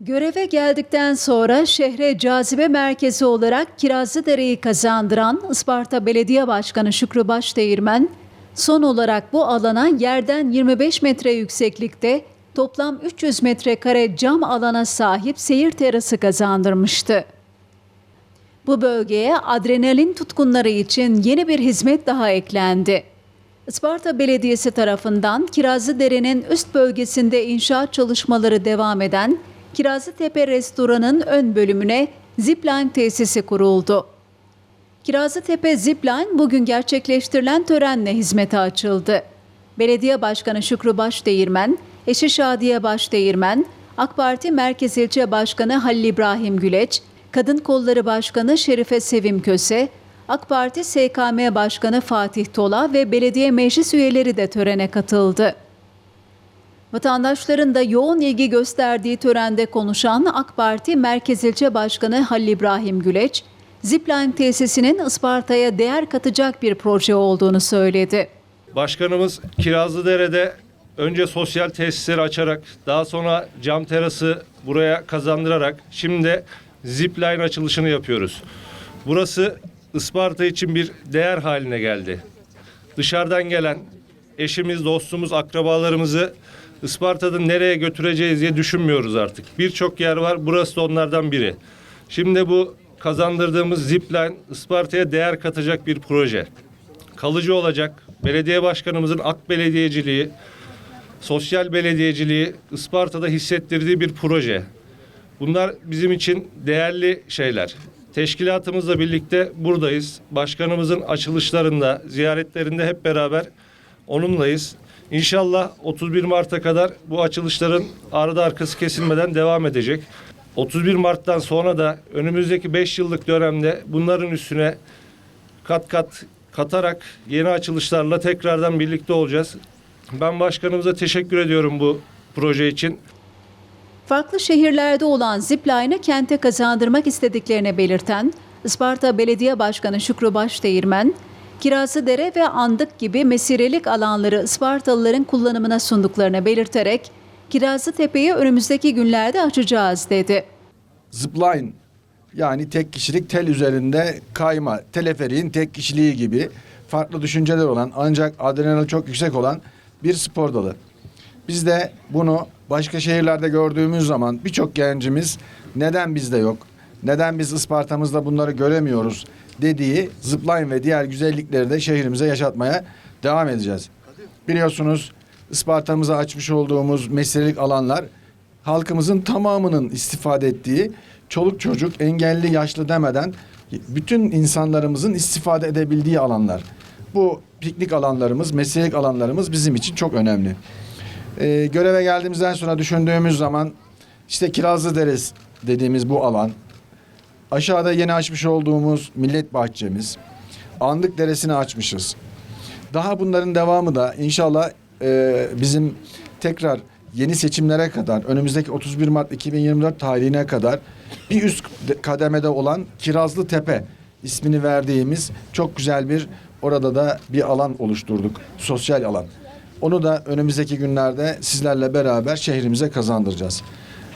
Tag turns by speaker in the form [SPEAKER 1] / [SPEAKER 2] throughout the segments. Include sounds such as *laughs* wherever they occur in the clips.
[SPEAKER 1] Göreve geldikten sonra şehre cazibe merkezi olarak Kirazlıdere'yi kazandıran Isparta Belediye Başkanı Şükrü Başdeğirmen, son olarak bu alana yerden 25 metre yükseklikte toplam 300 metrekare cam alana sahip seyir terası kazandırmıştı. Bu bölgeye adrenalin tutkunları için yeni bir hizmet daha eklendi. Isparta Belediyesi tarafından Kirazlıdere'nin üst bölgesinde inşaat çalışmaları devam eden Kirazlıtepe Restoran'ın ön bölümüne zipline tesisi kuruldu. Kirazlıtepe Zipline bugün gerçekleştirilen törenle hizmete açıldı. Belediye Başkanı Şükrü Başdeğirmen, eşi Şadiye Başdeğirmen, AK Parti Merkez İlçe Başkanı Halil İbrahim Güleç, Kadın Kolları Başkanı Şerife Sevim Köse, AK Parti SKM Başkanı Fatih Tola ve belediye meclis üyeleri de törene katıldı. Vatandaşların da yoğun ilgi gösterdiği törende konuşan AK Parti Merkez İlçe Başkanı Halil İbrahim Güleç, Zipline tesisinin Isparta'ya değer katacak bir proje olduğunu söyledi.
[SPEAKER 2] Başkanımız Kirazlıdere'de önce sosyal tesisleri açarak daha sonra cam terası buraya kazandırarak şimdi de zipline açılışını yapıyoruz. Burası Isparta için bir değer haline geldi. Dışarıdan gelen eşimiz, dostumuz, akrabalarımızı Isparta'da nereye götüreceğiz diye düşünmüyoruz artık. Birçok yer var, burası da onlardan biri. Şimdi bu kazandırdığımız zipline Isparta'ya değer katacak bir proje kalıcı olacak. Belediye başkanımızın ak belediyeciliği, sosyal belediyeciliği Isparta'da hissettirdiği bir proje. Bunlar bizim için değerli şeyler. Teşkilatımızla birlikte buradayız. Başkanımızın açılışlarında, ziyaretlerinde hep beraber onunlayız. İnşallah 31 Mart'a kadar bu açılışların ardı arkası kesilmeden devam edecek. 31 Mart'tan sonra da önümüzdeki 5 yıllık dönemde bunların üstüne kat kat katarak yeni açılışlarla tekrardan birlikte olacağız. Ben başkanımıza teşekkür ediyorum bu proje için.
[SPEAKER 1] Farklı şehirlerde olan Zipline'ı kente kazandırmak istediklerini belirten Isparta Belediye Başkanı Şükrü Başdeğirmen, Kirazlıdere ve Andık gibi mesirelik alanları Ispartalıların kullanımına sunduklarını belirterek Kirazlıtepe'yi önümüzdeki günlerde açacağız dedi.
[SPEAKER 3] zipline yani tek kişilik tel üzerinde kayma, teleferiğin tek kişiliği gibi farklı düşünceler olan ancak adrenalin çok yüksek olan bir spor dalı. Biz de bunu başka şehirlerde gördüğümüz zaman birçok gencimiz neden bizde yok, neden biz Isparta'mızda bunları göremiyoruz dediği zipline ve diğer güzellikleri de şehrimize yaşatmaya devam edeceğiz. Biliyorsunuz Isparta'mıza açmış olduğumuz meslelik alanlar halkımızın tamamının istifade ettiği çoluk çocuk engelli yaşlı demeden bütün insanlarımızın istifade edebildiği alanlar. Bu piknik alanlarımız, mesleğilik alanlarımız bizim için çok önemli. Ee, göreve geldiğimizden sonra düşündüğümüz zaman işte Kirazlı Deresi dediğimiz bu alan, aşağıda yeni açmış olduğumuz millet bahçemiz, Andık Deresi'ni açmışız. Daha bunların devamı da inşallah e, bizim tekrar yeni seçimlere kadar önümüzdeki 31 Mart 2024 tarihine kadar bir üst kademede olan Kirazlı Tepe ismini verdiğimiz çok güzel bir orada da bir alan oluşturduk. Sosyal alan. Onu da önümüzdeki günlerde sizlerle beraber şehrimize kazandıracağız.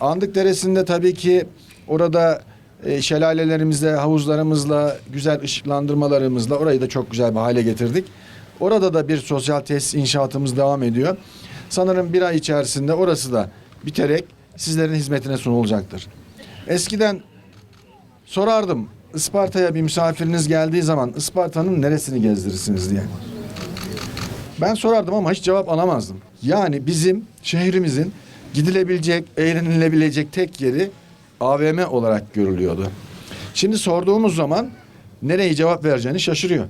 [SPEAKER 3] Andık Deresi'nde tabii ki orada şelalelerimizle, havuzlarımızla, güzel ışıklandırmalarımızla orayı da çok güzel bir hale getirdik. Orada da bir sosyal tesis inşaatımız devam ediyor. Sanırım bir ay içerisinde orası da biterek sizlerin hizmetine sunulacaktır. Eskiden sorardım Isparta'ya bir misafiriniz geldiği zaman Isparta'nın neresini gezdirirsiniz diye. Ben sorardım ama hiç cevap alamazdım. Yani bizim şehrimizin gidilebilecek, eğlenilebilecek tek yeri AVM olarak görülüyordu. Şimdi sorduğumuz zaman nereye cevap vereceğini şaşırıyor.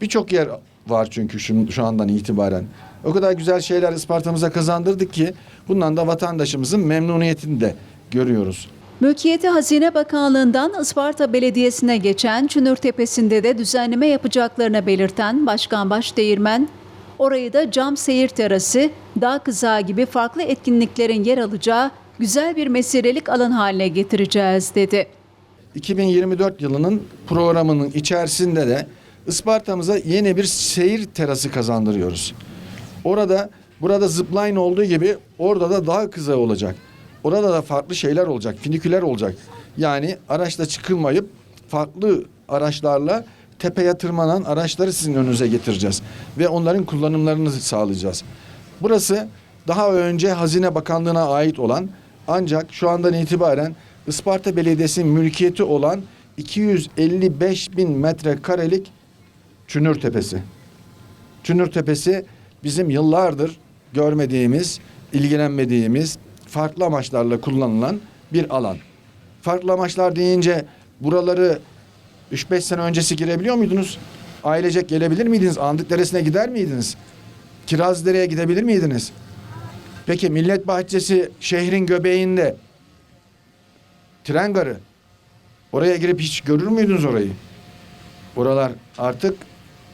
[SPEAKER 3] Birçok yer var çünkü şu, şu andan itibaren. O kadar güzel şeyler Isparta'mıza kazandırdık ki bundan da vatandaşımızın memnuniyetini de görüyoruz.
[SPEAKER 1] Mülkiyeti Hazine Bakanlığı'ndan Isparta Belediyesi'ne geçen Çünür Tepesi'nde de düzenleme yapacaklarını belirten Başkan Başdeğirmen, orayı da cam seyir terası, dağ kızağı gibi farklı etkinliklerin yer alacağı güzel bir mesirelik alan haline getireceğiz dedi.
[SPEAKER 3] 2024 yılının programının içerisinde de Isparta'mıza yeni bir seyir terası kazandırıyoruz. Orada burada zipline olduğu gibi orada da dağ kızağı olacak. Orada da farklı şeyler olacak, finiküler olacak. Yani araçla çıkılmayıp farklı araçlarla tepeye tırmanan araçları sizin önünüze getireceğiz. Ve onların kullanımlarını sağlayacağız. Burası daha önce Hazine Bakanlığı'na ait olan ancak şu andan itibaren Isparta Belediyesi'nin mülkiyeti olan 255 bin metrekarelik Çünür Tepesi. Çünür Tepesi bizim yıllardır görmediğimiz, ilgilenmediğimiz, farklı amaçlarla kullanılan bir alan. Farklı amaçlar deyince buraları 3-5 sene öncesi girebiliyor muydunuz? Ailecek gelebilir miydiniz? Andık Deresi'ne gider miydiniz? Kirazdere'ye gidebilir miydiniz? Peki Millet Bahçesi şehrin göbeğinde tren garı. Oraya girip hiç görür müydünüz orayı? Oralar artık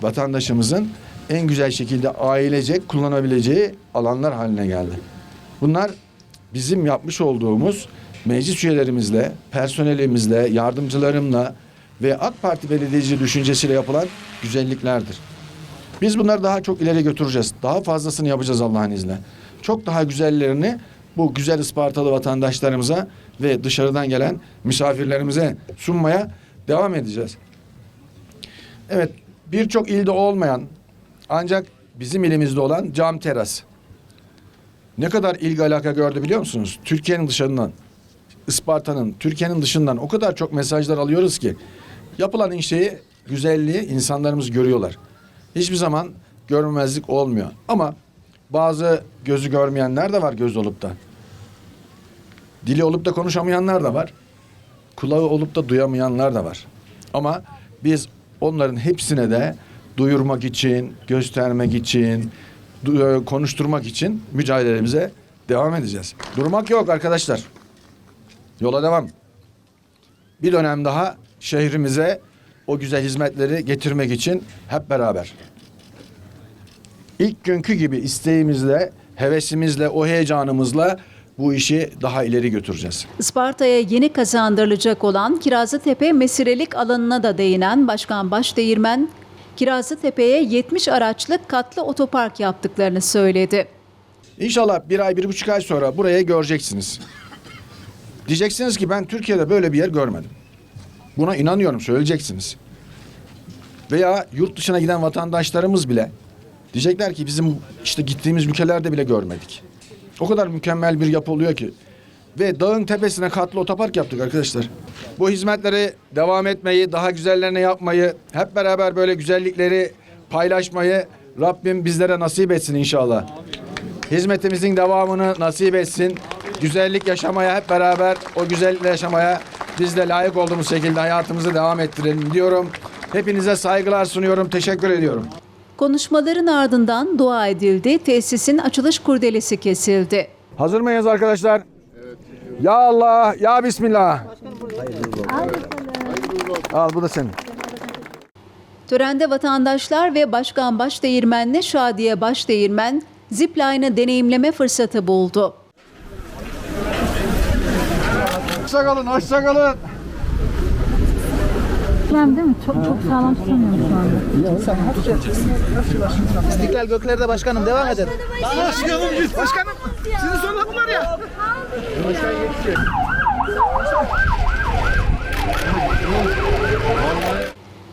[SPEAKER 3] vatandaşımızın en güzel şekilde ailecek kullanabileceği alanlar haline geldi. Bunlar bizim yapmış olduğumuz meclis üyelerimizle, personelimizle, yardımcılarımla ve AK Parti belediyeci düşüncesiyle yapılan güzelliklerdir. Biz bunları daha çok ileri götüreceğiz. Daha fazlasını yapacağız Allah'ın izniyle. Çok daha güzellerini bu güzel Ispartalı vatandaşlarımıza ve dışarıdan gelen misafirlerimize sunmaya devam edeceğiz. Evet, birçok ilde olmayan ancak bizim ilimizde olan cam teras. Ne kadar ilgi alaka gördü biliyor musunuz? Türkiye'nin dışından, Isparta'nın, Türkiye'nin dışından o kadar çok mesajlar alıyoruz ki yapılan şeyi, güzelliği insanlarımız görüyorlar. Hiçbir zaman görmemezlik olmuyor. Ama bazı gözü görmeyenler de var göz olup da. Dili olup da konuşamayanlar da var. Kulağı olup da duyamayanlar da var. Ama biz onların hepsine de duyurmak için, göstermek için, e, konuşturmak için mücadelemize devam edeceğiz. Durmak yok arkadaşlar. Yola devam. Bir dönem daha şehrimize o güzel hizmetleri getirmek için hep beraber. İlk günkü gibi isteğimizle, hevesimizle, o heyecanımızla bu işi daha ileri götüreceğiz.
[SPEAKER 1] Isparta'ya yeni kazandırılacak olan Kirazlıtepe mesirelik alanına da değinen Başkan Başdeğirmen, Kirazlıtepe'ye 70 araçlık katlı otopark yaptıklarını söyledi.
[SPEAKER 3] İnşallah bir ay, bir buçuk ay sonra buraya göreceksiniz. Diyeceksiniz ki ben Türkiye'de böyle bir yer görmedim. Buna inanıyorum söyleyeceksiniz. Veya yurt dışına giden vatandaşlarımız bile diyecekler ki bizim işte gittiğimiz ülkelerde bile görmedik. O kadar mükemmel bir yapı oluyor ki. Ve dağın tepesine katlı otopark yaptık arkadaşlar. Bu hizmetleri devam etmeyi, daha güzellerini yapmayı, hep beraber böyle güzellikleri paylaşmayı Rabbim bizlere nasip etsin inşallah. Hizmetimizin devamını nasip etsin. Güzellik yaşamaya hep beraber o güzellikle yaşamaya biz de layık olduğumuz şekilde hayatımızı devam ettirelim diyorum. Hepinize saygılar sunuyorum. Teşekkür ediyorum.
[SPEAKER 1] Konuşmaların ardından dua edildi, tesisin açılış kurdelesi kesildi.
[SPEAKER 3] Hazır mıyız arkadaşlar? Ya Allah, ya Bismillah. Al bu da senin.
[SPEAKER 1] Törende vatandaşlar ve Başkan Başdeğirmen'le Şadiye Başdeğirmen zipline'ı deneyimleme fırsatı buldu.
[SPEAKER 3] Hoşça kalın,
[SPEAKER 4] Ben değil mi? Çok çok sağlam tutamıyorum şu anda.
[SPEAKER 5] İstiklal göklerde başkanım devam edin. Başkanım git. Başkanım. Sizin sonra bunlar ya.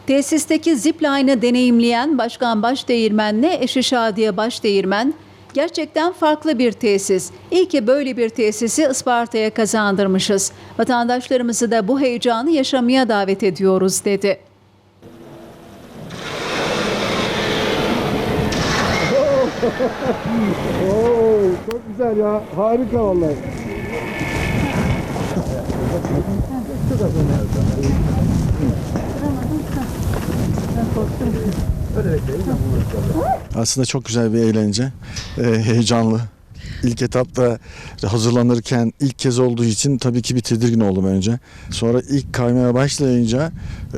[SPEAKER 1] Tesisteki zipline'ı deneyimleyen Başkan Başdeğirmen'le eşi Şadiye Başdeğirmen, gerçekten farklı bir tesis. İyi ki böyle bir tesisi Isparta'ya kazandırmışız. Vatandaşlarımızı da bu heyecanı yaşamaya davet ediyoruz dedi. *laughs*
[SPEAKER 3] Çok güzel ya, harika vallahi. Aslında çok güzel bir eğlence. Ee, heyecanlı. İlk etapta hazırlanırken ilk kez olduğu için tabii ki bir tedirgin oldum önce. Sonra ilk kaymaya başlayınca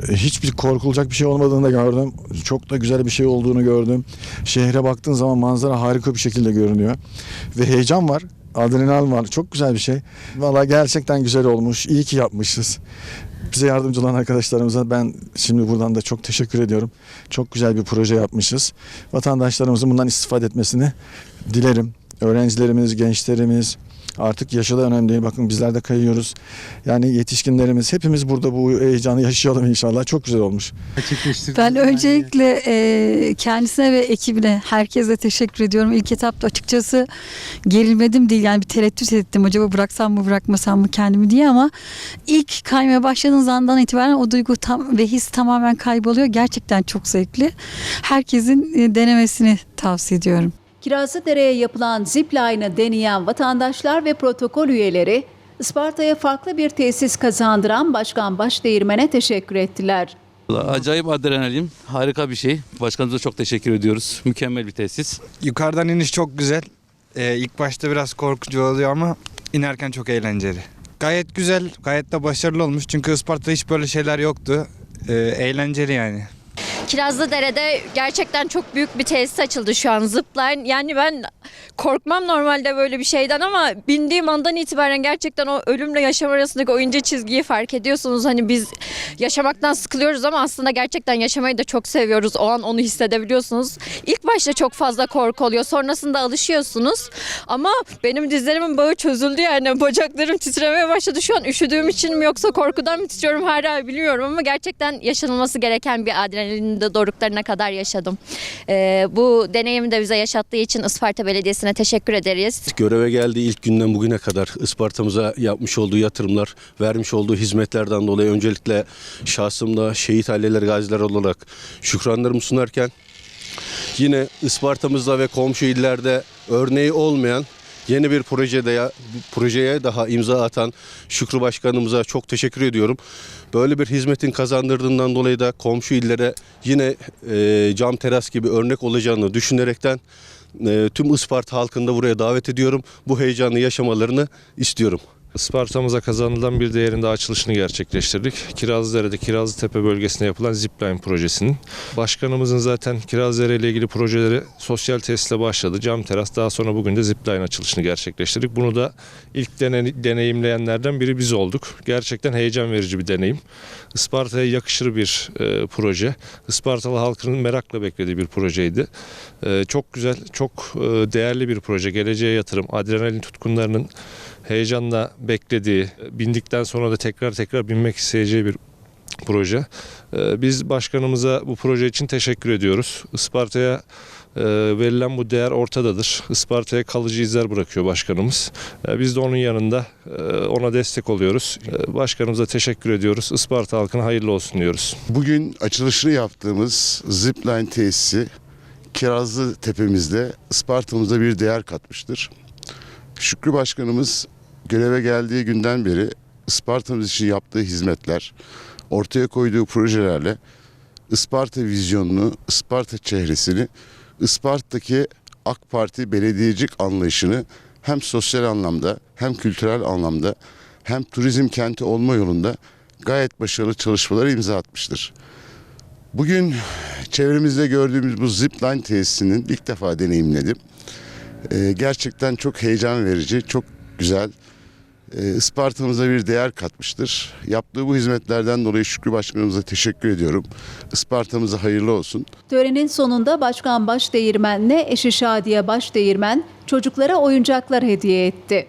[SPEAKER 3] e, hiçbir korkulacak bir şey olmadığını da gördüm. Çok da güzel bir şey olduğunu gördüm. Şehre baktığın zaman manzara harika bir şekilde görünüyor. Ve heyecan var. Adrenalin var. Çok güzel bir şey. Valla gerçekten güzel olmuş. İyi ki yapmışız. Bize yardımcı olan arkadaşlarımıza ben şimdi buradan da çok teşekkür ediyorum. Çok güzel bir proje yapmışız. Vatandaşlarımızın bundan istifade etmesini dilerim. Öğrencilerimiz, gençlerimiz, Artık yaşı da önemli değil. Bakın bizler de kayıyoruz. Yani yetişkinlerimiz hepimiz burada bu heyecanı yaşayalım inşallah. Çok güzel olmuş.
[SPEAKER 4] Ben öncelikle e, kendisine ve ekibine herkese teşekkür ediyorum. İlk etapta açıkçası gerilmedim değil yani bir tereddüt ettim acaba bıraksam mı bırakmasam mı kendimi diye ama ilk kaymaya başladığınız andan itibaren o duygu tam ve his tamamen kayboluyor. Gerçekten çok zevkli. Herkesin e, denemesini tavsiye ediyorum.
[SPEAKER 1] Kirazlıdere'ye yapılan zipline'ı deneyen vatandaşlar ve protokol üyeleri Isparta'ya farklı bir tesis kazandıran Başkan Başdeğirmen'e teşekkür ettiler.
[SPEAKER 6] Acayip adrenalin. Harika bir şey. Başkanımıza çok teşekkür ediyoruz. Mükemmel bir tesis.
[SPEAKER 7] Yukarıdan iniş çok güzel. Ee, ilk başta biraz korkucu oluyor ama inerken çok eğlenceli. Gayet güzel, gayet de başarılı olmuş. Çünkü Isparta'da hiç böyle şeyler yoktu. Ee, eğlenceli yani.
[SPEAKER 8] Kirazlıdere'de gerçekten çok büyük bir tesis açıldı şu an zipline. Yani ben korkmam normalde böyle bir şeyden ama bindiğim andan itibaren gerçekten o ölümle yaşam arasındaki o ince çizgiyi fark ediyorsunuz. Hani biz yaşamaktan sıkılıyoruz ama aslında gerçekten yaşamayı da çok seviyoruz. O an onu hissedebiliyorsunuz. İlk başta çok fazla korku oluyor. Sonrasında alışıyorsunuz. Ama benim dizlerimin bağı çözüldü yani. *laughs* Bacaklarım titremeye başladı. Şu an üşüdüğüm için mi yoksa korkudan mı titriyorum hala bilmiyorum ama gerçekten yaşanılması gereken bir adrenalin de doruklarına kadar yaşadım. Ee, bu deneyimi de bize yaşattığı için Isparta Belediyesi'ne teşekkür ederiz.
[SPEAKER 9] Göreve geldiği ilk günden bugüne kadar Isparta'mıza yapmış olduğu yatırımlar, vermiş olduğu hizmetlerden dolayı öncelikle şahsımda şehit aileler gaziler olarak şükranlarımı sunarken yine Isparta'mızda ve komşu illerde örneği olmayan yeni bir projede ya, projeye daha imza atan Şükrü Başkanımıza çok teşekkür ediyorum. Böyle bir hizmetin kazandırdığından dolayı da komşu illere yine e, cam teras gibi örnek olacağını düşünerekten tüm Isparta halkını da buraya davet ediyorum. Bu heyecanı yaşamalarını istiyorum.
[SPEAKER 2] Isparta'mıza kazanılan bir değerin daha açılışını gerçekleştirdik. Kirazlıdere'de Kirazlıtepe bölgesinde yapılan Zipline projesinin. Başkanımızın zaten Kirazlıdere ile ilgili projeleri sosyal tesisle başladı. Cam teras daha sonra bugün de Zipline açılışını gerçekleştirdik. Bunu da ilk dene- deneyimleyenlerden biri biz olduk. Gerçekten heyecan verici bir deneyim. Isparta'ya yakışır bir e, proje. Ispartalı halkının merakla beklediği bir projeydi. E, çok güzel, çok e, değerli bir proje. Geleceğe yatırım, adrenalin tutkunlarının heyecanla beklediği, bindikten sonra da tekrar tekrar binmek isteyeceği bir proje. Ee, Biz başkanımıza bu proje için teşekkür ediyoruz. Isparta'ya e, verilen bu değer ortadadır. Isparta'ya kalıcı izler bırakıyor başkanımız. Ee, Biz de onun yanında e, ona destek oluyoruz. Ee, Başkanımıza teşekkür ediyoruz. Isparta halkına hayırlı olsun diyoruz.
[SPEAKER 10] Bugün açılışını yaptığımız Zipline tesisi Kirazlı Tepemizde Isparta'mıza bir değer katmıştır. Şükrü Başkanımız göreve geldiği günden beri Isparta'mız için yaptığı hizmetler, ortaya koyduğu projelerle Isparta vizyonunu, Isparta çehresini, Isparta'daki AK Parti belediyecilik anlayışını hem sosyal anlamda hem kültürel anlamda hem turizm kenti olma yolunda gayet başarılı çalışmalara imza atmıştır. Bugün çevremizde gördüğümüz bu zipline tesisinin ilk defa deneyimledim. Ee, gerçekten çok heyecan verici, çok güzel. Ee, Isparta'mıza bir değer katmıştır. Yaptığı bu hizmetlerden dolayı Şükrü Başkanımıza teşekkür ediyorum. Isparta'mıza hayırlı olsun.
[SPEAKER 1] Törenin sonunda Başkan Başdeğirmen'le eşi Şadiye Başdeğirmen çocuklara oyuncaklar hediye etti.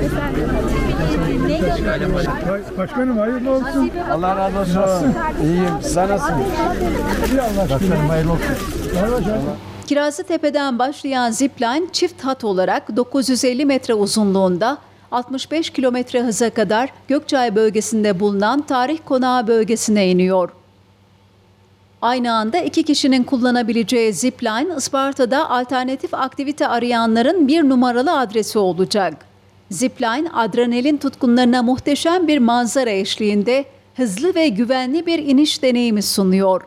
[SPEAKER 5] Başkanım hayırlı olsun. Allah razı olsun. İyiyim. Sen nasılsın? İyi Allah Başkanım hayırlı olsun.
[SPEAKER 1] Kirazlıtepe'den başlayan zipline çift hat olarak 950 metre uzunluğunda 65 kilometre hıza kadar Gökçay bölgesinde bulunan tarih konağı bölgesine iniyor. Aynı anda iki kişinin kullanabileceği zipline Isparta'da alternatif aktivite arayanların bir numaralı adresi olacak. Zipline adrenalin tutkunlarına muhteşem bir manzara eşliğinde hızlı ve güvenli bir iniş deneyimi sunuyor.